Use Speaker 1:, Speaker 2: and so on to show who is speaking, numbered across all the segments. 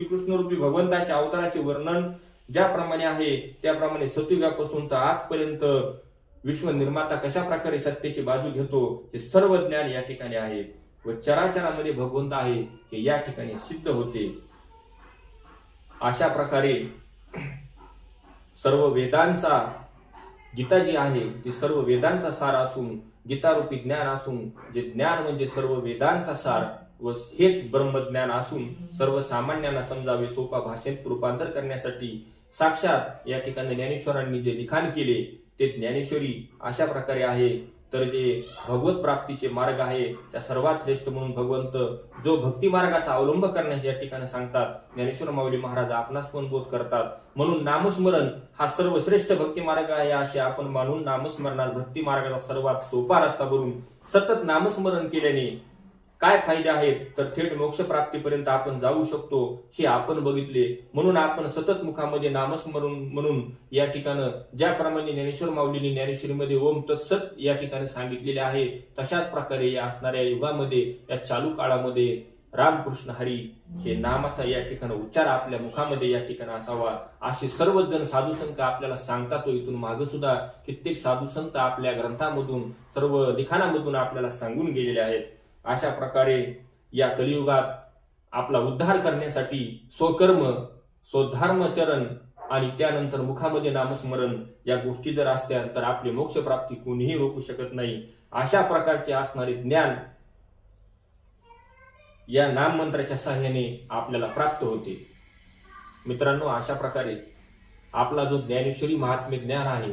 Speaker 1: श्रीकृष्णरूपी भगवंताच्या अवताराचे वर्णन ज्याप्रमाणे आहे त्याप्रमाणे सतयुगापासून तर आजपर्यंत विश्व निर्माता कशा प्रकारे सत्तेची बाजू घेतो हे सर्व ज्ञान या ठिकाणी आहे व चराचरामध्ये भगवंत आहे हे या ठिकाणी सिद्ध होते. अशा प्रकारे सर्व वेदांचा गीता जी आहे ती सर्व वेदांचा सार असून गीतारूपी ज्ञान असून जे ज्ञान म्हणजे सर्व वेदांचा सार व हेच ब्रह्मज्ञान असून सर्वसामान्यांना समजावे सोपा भाषेत रूपांतर करण्यासाठी साक्षात या ठिकाणी ज्ञानेश्वरांनी जे लिखाण केले ते ज्ञानेश्वरी अशा प्रकारे आहे. तर जे भगवत प्राप्तीचे मार्ग आहे त्या सर्वात श्रेष्ठ म्हणून भगवंत जो भक्ती मार्गाचा अवलंब करण्याचे या ठिकाणी सांगतात ज्ञानेश्वर माऊली महाराज आपणास पण बोध करतात. म्हणून नामस्मरण हा सर्वश्रेष्ठ भक्ती मार्ग आहे असे आपण मानून नामस्मरणात भक्ती मार्गाचा सर्वात सोपा रस्ता भरून सतत नामस्मरण केल्याने काय फायदे आहेत? तर थेट मोक्ष प्राप्तीपर्यंत आपण जाऊ शकतो हे आपण बघितले. म्हणून आपण सतत मुखामध्ये नामस्मरण म्हणून या ठिकाणं ज्याप्रमाणे ज्ञानेश्वर माऊलीने ज्ञानेश्वरीमध्ये ओम तत्सत या ठिकाणी सांगितलेले आहे तशाच प्रकारे या असणाऱ्या युगामध्ये या चालू काळामध्ये रामकृष्ण हरी हे नामाचा या ठिकाणी उच्चार आपल्या मुखामध्ये या ठिकाणी असावा. असे सर्वच जण साधू संत आपल्याला सांगतात इथून मागे सुद्धा कित्येक साधू संत आपल्या ग्रंथामधून सर्व लिखाणामधून आपल्याला सांगून गेलेले आहेत. अशा प्रकारे या कलियुगात आपला उद्धार करण्यासाठी स्वकर्म स्वधर्मचरण आणि त्यानंतर मुखामध्ये नामस्मरण या गोष्टी जर असत्या तर आपली मोक्षप्राप्ती कोणीही रोखू शकत नाही. अशा प्रकारचे असणारे ज्ञान या नाम मंत्राच्या सहाय्याने आपल्याला प्राप्त होते. मित्रांनो अशा प्रकारे आपला जो ज्ञानेश्वरी महात्म्य ज्ञान आहे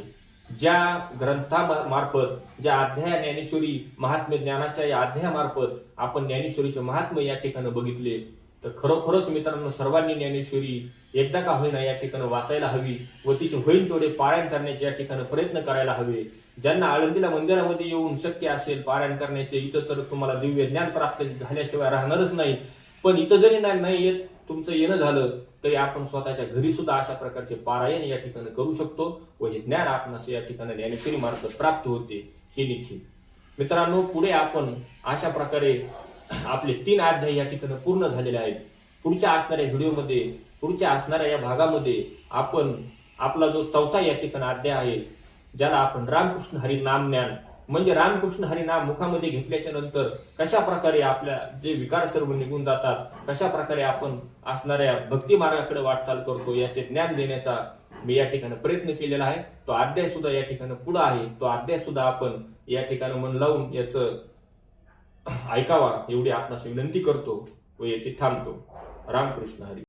Speaker 1: ज्या ग्रंथामार्फत ज्या अध्याय ज्ञानेश्वरी महात्म्य ज्ञानाच्या या अध्यायामार्फत आपण ज्ञानेश्वरीचे महात्म्य या ठिकाणी बघितले तर खरोखरच मित्रांनो सर्वांनी ज्ञानेश्वरी एकदा का होईना या ठिकाणी वाचायला हवी व तिचे होईल तेवढे पारायण करण्याचे या ठिकाणी प्रयत्न करायला हवे. ज्यांना आळंदीला मंदिरामध्ये येऊन शक्य असेल पारायण करण्याचे इथं तर तुम्हाला दिव्य ज्ञान प्राप्त झाल्याशिवाय राहणारच नाही. पण इथं जरी नाही नाही येत तुमचं येणं झालं तरी आपण स्वतःच्या घरी सुद्धा अशा प्रकारचे पारायण या ठिकाणी करू शकतो व हे ज्ञान आपणास या ठिकाणी ज्ञानेश्वरी मार्ग प्राप्त होते हे निश्चित. मित्रांनो पुढे आपण अशा प्रकारे आपले तीन अध्याय या ठिकाणी पूर्ण झालेले आहेत. पुढच्या असणाऱ्या व्हिडिओमध्ये पुढच्या असणाऱ्या या भागामध्ये आपण आपला जो चौथा या ठिकाणी अध्याय आहे ज्याला आपण रामकृष्ण हरी नाम ज्ञान म्हणजे रामकृष्ण हरी नाम मुखामध्ये घेतल्याच्या नंतर कशा प्रकारे आपल्या जे विकार सर्व निघून जातात कशा प्रकारे आपण असणाऱ्या भक्ती मार्गाकडे वाटचाल करतो याचे ज्ञान देण्याचा मी या ठिकाणी प्रयत्न केलेला आहे. तो अध्याय सुद्धा या ठिकाणी पुढे आहे. तो अध्याय सुद्धा आपण या ठिकाणी मन लावून याचं ऐकावा एवढी आपणास विनंती करतो व येथे थांबतो. रामकृष्ण हरी.